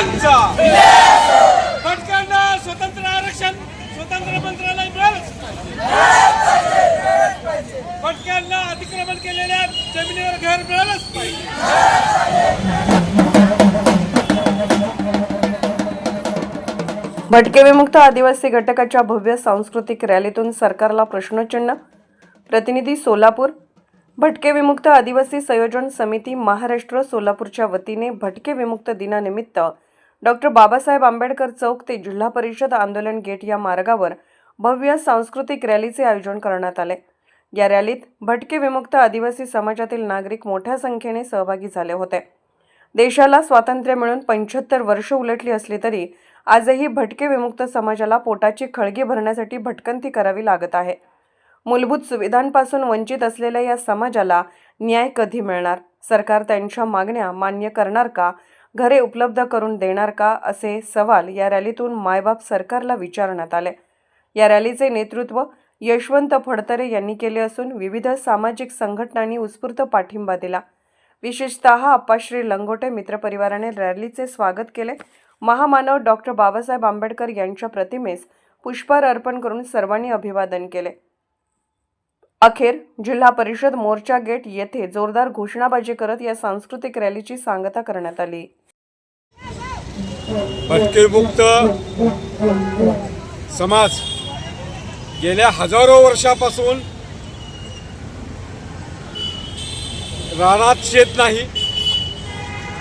आमचा भटक्यांना स्वतंत्र आरक्षण स्वतंत्र मंत्रालय मिळालंच पाहिजे. भटक्यांना अतिक्रमण केलेल्या जमिनीवर घर मिळालंच पाहिजे भटके विमुक्त आदिवासी घटकाच्या भव्य सांस्कृतिक रॅलीतून सरकारला प्रश्नचिन्ह प्रतिनिधी सोलापूर भटके विमुक्त आदिवासी संयोजन समिती महाराष्ट्र सोलापूरच्या वतीने भटके विमुक्त दिनानिमित्त डॉक्टर बाबासाहेब आंबेडकर चौक ते जिल्हा परिषद आंदोलन गेट या मार्गावर भव्य सांस्कृतिक रॅलीचे आयोजन करण्यात आले. या रॅलीत भटके विमुक्त आदिवासी समाजातील नागरिक मोठ्या संख्येने सहभागी झाले होते. देशाला स्वातंत्र्य मिळून पंच्याहत्तर वर्ष उलटली असली तरी आजही भटके विमुक्त समाजाला पोटाची खळगी भरण्यासाठी भटकंती करावी लागत आहे. मूलभूत सुविधांपासून वंचित असलेल्या या समाजाला न्याय कधी मिळणार? सरकार त्यांच्या मागण्या मान्य करणार का? घरे उपलब्ध करून देणार का असे सवाल या रॅलीतून मायबाप सरकारला विचारण्यात आले. या रॅलीचे नेतृत्व यशवंत फडतरे यांनी केले असून विविध सामाजिक संघटनांनी उत्स्फूर्त पाठिंबा दिला. विशेषतः अप्पाश्री लंगोटे मित्रपरिवाराने रॅलीचे स्वागत केले. महामानव डॉक्टर बाबासाहेब आंबेडकर यांच्या प्रतिमेस पुष्पहार अर्पण करून सर्वांनी अभिवादन केले. अखेर जिल्हा परिषद मोर्चा गेट येथे जोरदार घोषणाबाजी करत या सांस्कृतिक रॅलीची सांगता करण्यात आली. भटकेमुक्त समाज गेल्या हजारो वर्षापासून रानात शेत नाही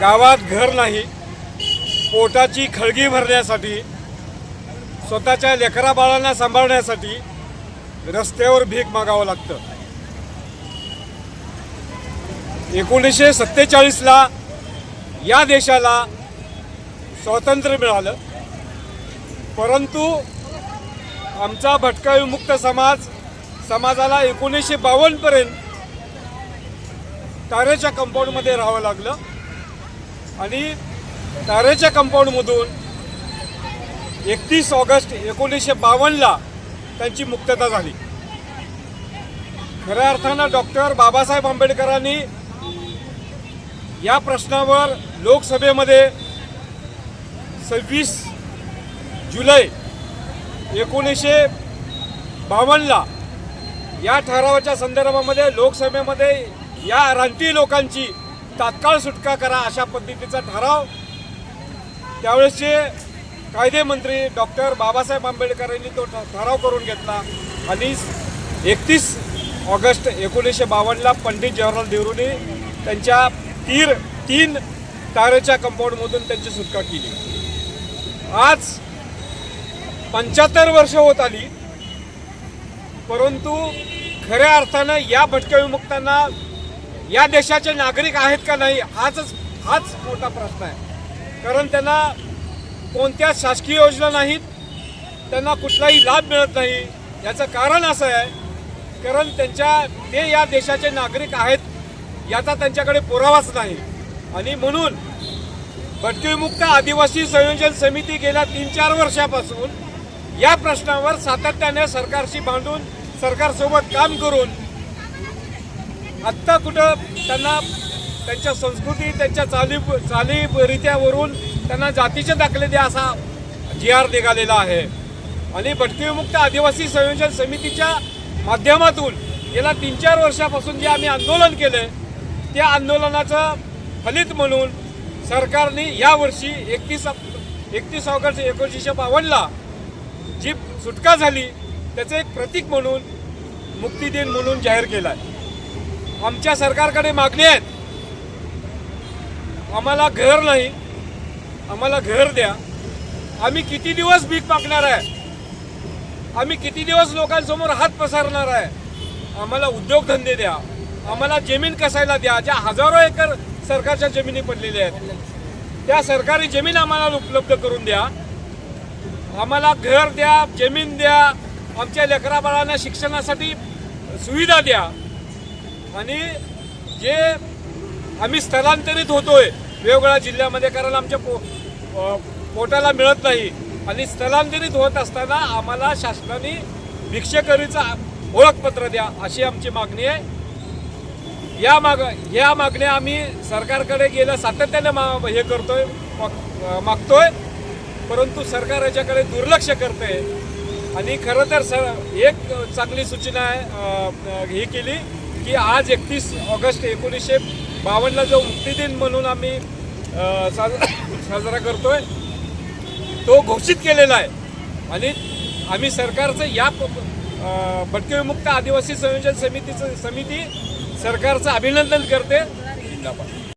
गावात घर नाही पोटाची खळगी भरण्यासाठी स्वतःच्या लेकराबाळांना सांभाळण्यासाठी रस्त्यावर भीक मागावं लागतं. एकोणीसशे सत्तेचाळीसला या देशाला स्वातंत्र्य मिळालं. परंतु आमचा भटका विमुक्त समाज समाजाला एकोणीसशे बावन्नपर्यंत तारेच्या कंपाऊंडमध्ये राहावं लागलं. आणि तारेच्या कंपाऊंडमधून एकतीस ऑगस्ट एकोणीसशे बावन्नला त्यांची मुक्तता झाली. खऱ्या अर्थानं डॉक्टर बाबासाहेब आंबेडकरांनी या प्रश्नावर लोकसभेमध्ये सव्वीस जुलै एकोणीसशे बावन्नला या ठरावाच्या संदर्भामध्ये लोकसभेमध्ये या रानटी लोकांची तात्काळ सुटका करा अशा पद्धतीचा ठराव त्यावेळेसचे कायदेमंत्री डॉक्टर बाबासाहेब आंबेडकरांनी तो ठराव करून घेतला. आणि एकतीस ऑगस्ट एकोणीसशे बावन्नला पंडित जवाहरलाल नेहरूंनी त्यांच्या तीर तीन तारेच्या कंपाऊंडमधून त्यांची सुटका केली. आज पंच्याहत्तर वर्ष होत आली परंतु खऱ्या अर्थानं या भटक्या विमुक्तांना या देशाचे नागरिक आहेत का नाही हाच हाच मोठा प्रश्न आहे. कारण त्यांना कोणत्या शासकीय योजना नाहीत त्यांना कुठलाही लाभ मिळत नाही. याचं कारण असं आहे कारण त्यांच्या ते या देशाचे नागरिक आहेत याचा त्यांच्याकडे पुरावाच नाही. आणि म्हणून भटकीमुक्त आदिवासी संयोजन समिती गेल्या तीन चार वर्षापासून या प्रश्नावर सातत्याने सरकारशी भांडून सरकारसोबत काम करून आत्ता कुठं त्यांना त्यांच्या संस्कृती त्यांच्या चाली चालीरीत्यावरून त्यांना जातीचे दाखले द्या असा जी आर निघालेला आहे. आणि भटकीविमुक्त आदिवासी संयोजन समितीच्या माध्यमातून गेल्या तीन चार वर्षापासून जे आम्ही आंदोलन केलं त्या आंदोलनाचं फलित म्हणून सरकारने यावर्षी एकतीस एकतीस ऑगस्ट एकोणीसशे बावन्नला जी सुटका झाली त्याचं एक प्रतीक म्हणून मुक्ती दिन म्हणून जाहीर केला आहे आमच्या सरकारकडे मागणी आहेत. आम्हाला घर नाही आम्हाला घर द्या. आम्ही किती दिवस भीक मागणार आहे? आम्ही किती दिवस लोकांसमोर हात पसरणार आहे? आम्हाला उद्योगधंदे द्या. आम्हाला जमीन कसायला द्या. ज्या हजारो एकर सरकारच्या जमिनी पडलेल्या आहेत. त्या सरकारी जमीन आम्हाला उपलब्ध करून द्या. आम्हाला घर द्या जमीन द्या. आमच्या लेकरा बाळांना शिक्षणासाठी सुविधा द्या. आणि जे आम्ही स्थलांतरित होतोय वेगवेगळ्या जिल्ह्यामध्ये कारण आमच्या पो पोटाला मिळत नाही. आणि स्थलांतरित होत असताना आम्हाला शासनाने भिक्षेकरीचं ओळखपत्र द्या अशी आमची मागणी आहे. या माग या मागण्या आम्ही सरकारकडे गेल्या सातत्याने मा हे करतोय माग- मागतोय. परंतु सरकार याच्याकडे दुर्लक्ष करते आणि खरं तर सर एक चांगली सूचना आहे ही केली की आज एकतीस ऑगस्ट एकोणीसशे बावन्नला जो मुक्तिदिन म्हणून आम्ही अं, साज- साजरा करतोय. तो घोषित केलेला आहे. आणि आम्ही सरकारचं या प- भटके विमुक्त आदिवासी संयोजन समितीचं समिती सरकारचं अभिनंदन करते. जिंदाबाद